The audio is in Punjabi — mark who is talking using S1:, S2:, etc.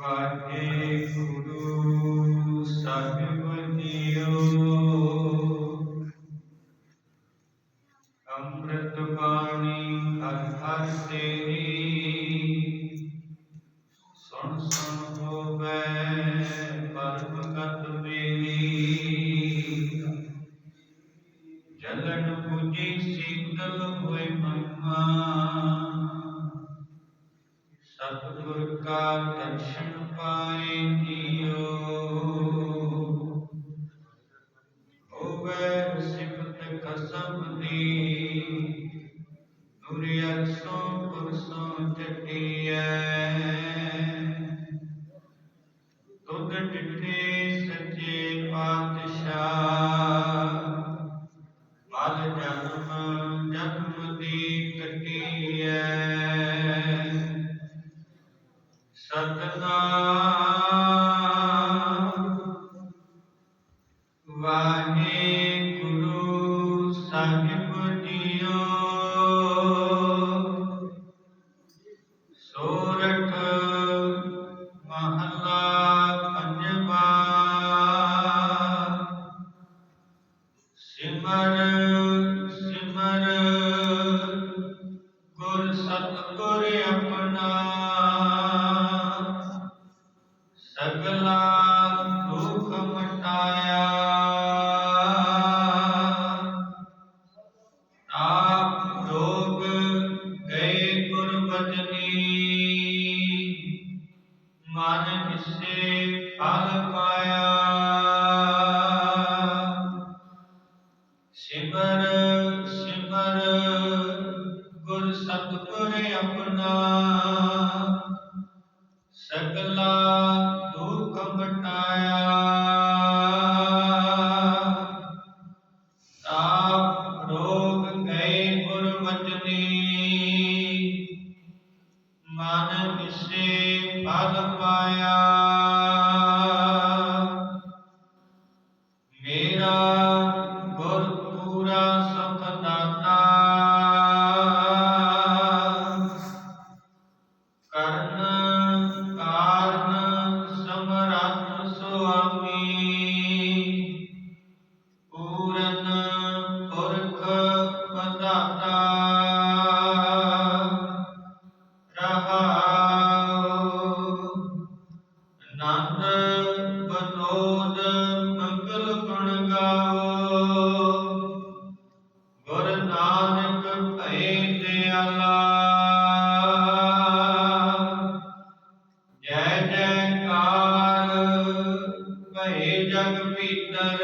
S1: ਵਾਹਿਗੁਰੂ ਸਾਹਿਬ ਜੀਓ ਅੰਮ੍ਰਿਤ ਬਾਣੀ ਹਰ ਹਰ ਤੇਰੀ ਕਾ ਦਰਸ਼ਨ ਪਾਏ ਜੀਓ ਹੋਵੇ ਸਿਫਤ ਕਸਮ ਦੀ ਦੁਰਿਅਤ ਸੋ ਪੁਰਸੋਂ ਚਟੀਐ ਤੁਧ ਡਿਠੇ ਸੱਚੇ ਪਾਤਸ਼ਾਹ ਮਲ ਜਨਮ ਜਨਮ ਦੀ ਕਟੀਐ ਸਤਨਾਮ ਵਾਹਿਗੁਰੂ ਸਾਹਿਬ ਜੀਓ। ਸੋਰਠ ਮਹਲਾ ਪੰਜਵਾ। ਸਿਮਰ ਸਿਮਰ ਗੁਰ ਸਤਿਗੁਰ ਆਪਣਾ। ਸਗਲਾ ਦੁੱਖ ਮਟਾਇਆ ਆਪ ਰੋਗ ਗਏ ਗੁਰ ਮਨ ਹਿਸੇ ਫਲ ਪਾਇਆ ਸਿਮਰ ਸਿਮਰ ਗੁਰ ਸਤਿਗੁਰ ਆਪਣਾ ਸਗਲਾ ਮਨ ਵਿਸੇ ਭਗ ਪਾਇਆ। जगविदर